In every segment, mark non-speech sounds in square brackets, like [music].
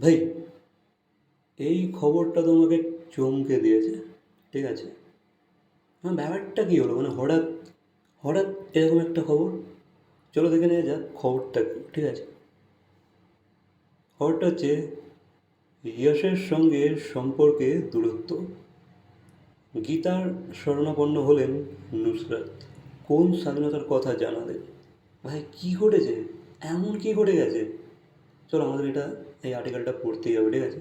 ভাই, এই খবরটা তোমাকে চমকে দিয়েছে, ঠিক আছে? হ্যাঁ ব্যাপারটা কী হলো? মানে হঠাৎ হঠাৎ এরকম একটা খবর? চলো দেখে নেওয়া যাক খবরটা কী, ঠিক আছে? খবরটা হচ্ছে যশের সঙ্গে সম্পর্কে দূরত্ব। গীতার শরণাপন্ন হলেন নুসরাত। কোন স্বাধীনতার কথা জানালেন? ভাই, কী ঘটেছে? এমন কী ঘটে গেছে? চলো আমাদের এটা, এই আর্টিকেলটা পড়তেই হবে, ঠিক আছে?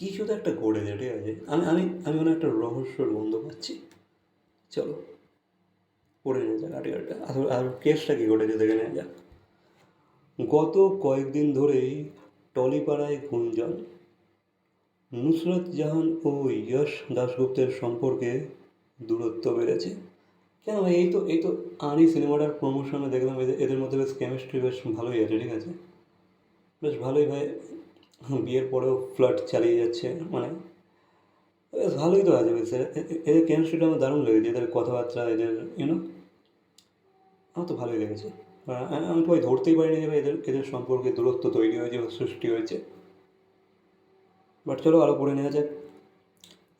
কিছু তো একটা ঘটেছে ঠিক আছে? আমি আমি আমি মনে একটা রহস্যর গন্ধ পাচ্ছি। চলো, পড়ে নেওয়া যাক আর্টিকেলটা আসলে আর কেসটা কী ঘটেছে দেখে নেওয়া যাক। গত কয়েকদিন ধরেই টলিপাড়ায় গুঞ্জন, নুসরত জাহান ও যশ দাশগুপ্তের সম্পর্কে দূরত্ব বেড়েছে। কেন এই তো এই তো আনি সিনেমাটার প্রমোশনে দেখলাম, এদের এদের মধ্যে বেশ কেমিস্ট্রি বেশ ভালোই আছে, ঠিক আছে? বেশ ভালোই ভাই বিয়ের পরেও ফ্লার্ট চালিয়ে যাচ্ছে মানে বেশ ভালোই তো আছে, বেশ। এদের কেমিস্ট্রিটা আমার দারুণ লেগেছে, এদের কথাবার্তা, এদের ইউনো আমার তো ভালোই লেগেছে। আমি তো ভাই ধরতেই পারিনি যে এদের এদের সম্পর্কে দূরত্ব তৈরি হয়েছে বা সৃষ্টি হয়েছে। বাট চলো আরও পড়ে নেওয়া যাক।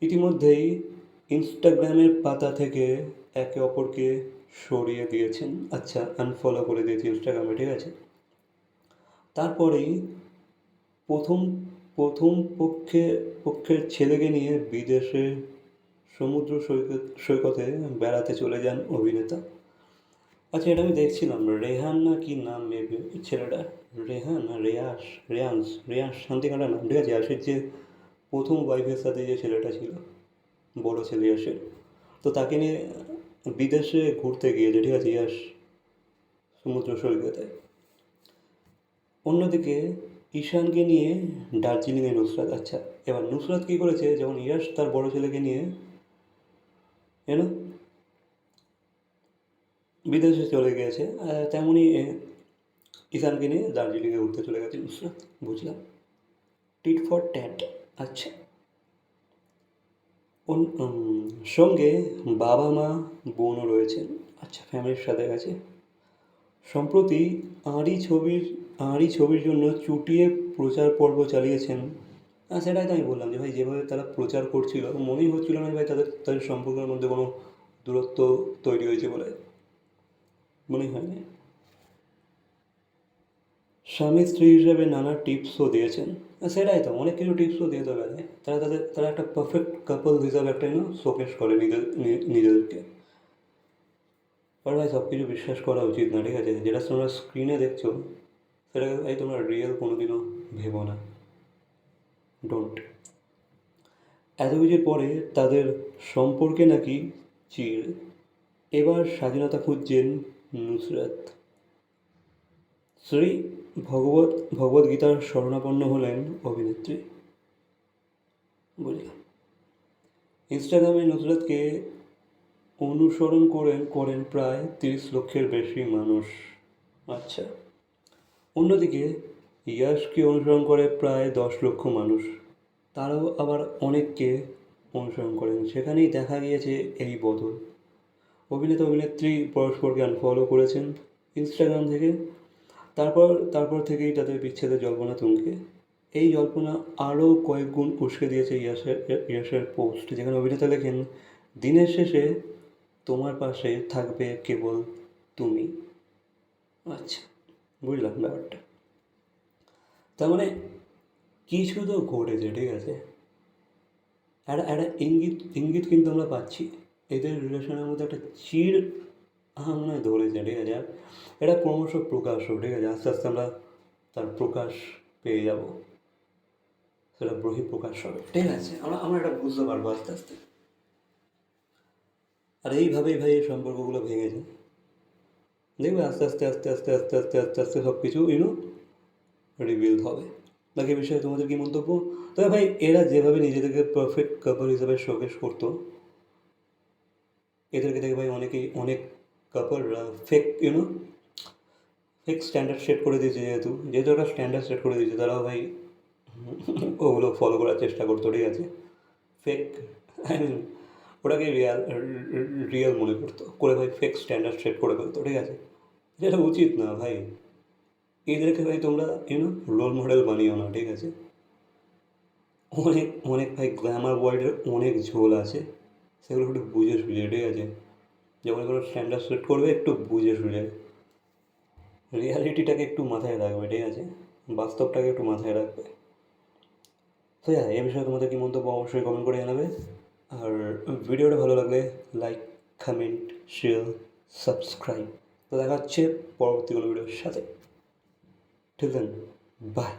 ইতিমধ্যেই ইনস্টাগ্রামের পাতা থেকে একে অপরকে সরিয়ে দিয়েছেন। আচ্ছা আনফলো করে দিয়েছি ইনস্টাগ্রামে, ঠিক আছে? তারপরেই প্রথম প্রথম পক্ষে, পক্ষের ছেলেকে নিয়ে বিদেশে সমুদ্র সৈকত, সৈকতে বেড়াতে চলে যান অভিনেতা। আচ্ছা এটা আমি দেখছিলাম। রেহান না কি নাম মেবি ছেলেটা? রেহান রেয়াস, রেয়ান্স, রেয়াস শান্তিকাটা নাম, ঠিক আছে? ইয়াসের যে প্রথম ওয়াইফের সাথে যে ছেলেটা ছিল। বড় ছেলে ইয়াসের তো তাকে নিয়ে বিদেশে ঘুরতে গিয়েছে ঠিক আছে ইয়াস সমুদ্র সৈকতে। অন্যদিকে ঈশানকে নিয়ে দার্জিলিংয়ে নুসরাত আচ্ছা এবার নুসরাত কী করেছে? যেমন ইয়াস তার বড় ছেলেকে নিয়ে এনো বিদেশে চলে গিয়েছে তেমনই ঈশানকে নিয়ে দার্জিলিংয়ে ঘুরতে চলে গেছে নুসরাত, বুঝলাম। টিট ফর ট্যাট আচ্ছা। সঙ্গে বাবা, মা, বোনও রয়েছেন। আচ্ছা ফ্যামিলির সাথে গেছে। সম্প্রতি আরই ছবির আরই ছবির জন্য চুটিয়ে প্রচার পর্ব চালিয়েছেন। হ্যাঁ সেটাই তো আমি বললাম যে ভাই, যেভাবে তারা প্রচার করছিল, মনেই হচ্ছিল না ভাই, তাদের তাদের সম্পর্কের মধ্যে কোনো দূরত্ব তৈরি হয়েছে বলে। মনেই হয়নি। স্বামী স্ত্রী হিসেবে নানা টিপসও দিয়েছেন। সেটাই তো, অনেক কিছু টিপসও দিয়ে দেবে তারা তাদের, তারা একটা পারফেক্ট কাপল হিসাবে একটা ইউনো শোকেশ করে নিজের নিজেদেরকে। আর ভাই সব কিছু বিশ্বাস করা উচিত না, ঠিক আছে? যেটা তোমরা স্ক্রিনে দেখছ সেটাকে ভাই তোমরা রিয়েল কোনোদিনও ভেবো না। ডোন্ট এত কিছুর পরে তাদের সম্পর্কে নাকি চির এবার স্বাধীনতা খুঁজছেন নুসরাত। শ্রী ভগবত, ভগবদ্গীতার শরণাপন্ন হলেন অভিনেত্রী। বুঝলাম ইনস্টাগ্রামে নুসরাতকে অনুসরণ করেন করেন প্রায় তিরিশ লক্ষের বেশি মানুষ। আচ্ছা। অন্যদিকে ইয়াশকে অনুসরণ করে প্রায় দশ লক্ষ মানুষ। তারাও আবার অনেককে অনুসরণ করেন। সেখানেই দেখা গিয়েছে এই বদল। অভিনেতা অভিনেত্রী পরস্পরকে আনফলো করেছেন। ইনস্টাগ্রাম থেকে তারপর তারপর থেকেই তাদের বিচ্ছেদের জল্পনা তুঙ্গে। এই জল্পনা আরও কয়েক গুণ উস্কে দিয়েছে ইয়াসের ইয়াসের পোস্ট, যেখানে অভিনেতা লেখেন, দিনের শেষে তোমার পাশে থাকবে কেবল তুমি। আচ্ছা বুঝলাম ব্যাপারটা। তার মানে কিছু তো ঘটেছে, ঠিক আছে? একটা একটা ইঙ্গিত ইঙ্গিত কিন্তু আমরা পাচ্ছি। এদের রিলেশনের মধ্যে একটা চির আমার মনে হয় ধরেছে, ঠিক আছে? আর এটা ক্রমশ প্রকাশ হোক, ঠিক আছে? আস্তে আস্তে আমরা তার প্রকাশ পেয়ে যাব। সেটা বহি প্রকাশ হবে, ঠিক আছে? আমরা আমরা এটা বুঝতে পারব আস্তে আস্তে। আর এইভাবেই ভাই এই সম্পর্কগুলো ভেঙেছে। দেখবে আস্তে আস্তে আস্তে আস্তে আস্তে আস্তে আস্তে আস্তে সব কিছু ইউনো রিভিল হবে। বাকি বিষয়ে তোমাদের কি মন্তব্য? তবে ভাই, এরা যেভাবে নিজেদেরকে পারফেক্ট কাপল হিসাবে শোকেশ করতো, এদেরকে দেখে ভাই অনেকেই, অনেক কাপলরা fake you know fake standard set করে দিয়েছে যেহেতু যেহেতু ওরা স্ট্যান্ডার্ড সেট করে দিয়েছে, তারাও ভাই [laughs] ওগুলো ফলো করার চেষ্টা করতো, ঠিক আছে? ফেক ওটাকে রিয়াল রিয়েল মনে করতো, করে ভাই ফেক স্ট্যান্ডার্ড সেট করে ফেলতো, ঠিক আছে? যেটা উচিত না ভাই। এদেরকে ভাই তোমরা ইউনো রোল মডেল বানিও না, ঠিক আছে? অনেক অনেক ভাই গ্ল্যামার ওয়ার্ল্ডের অনেক ঝোল আছে, সেগুলো একটু বুঝে সুঝে ঠিক আছে? যখন কোনো স্ট্যান্ডার্ড সেট করবে, একটু বুঝে সুঝে রিয়ালিটিটাকে একটু মাথায় রাখবে, ঠিক আছে? বাস্তবটাকে একটু মাথায় রাখবে। তো হ্যাঁ এই বিষয়ে তোমাদের কি মন্তব্য অবশ্যই কমেন্ট করে জানাবে। আর ভিডিওটা ভালো লাগলে লাইক কমেন্ট শেয়ার সাবস্ক্রাইব তো দেখা হচ্ছে পরবর্তী কোনো ভিডিওর সাথে। ঠিক দেন বাই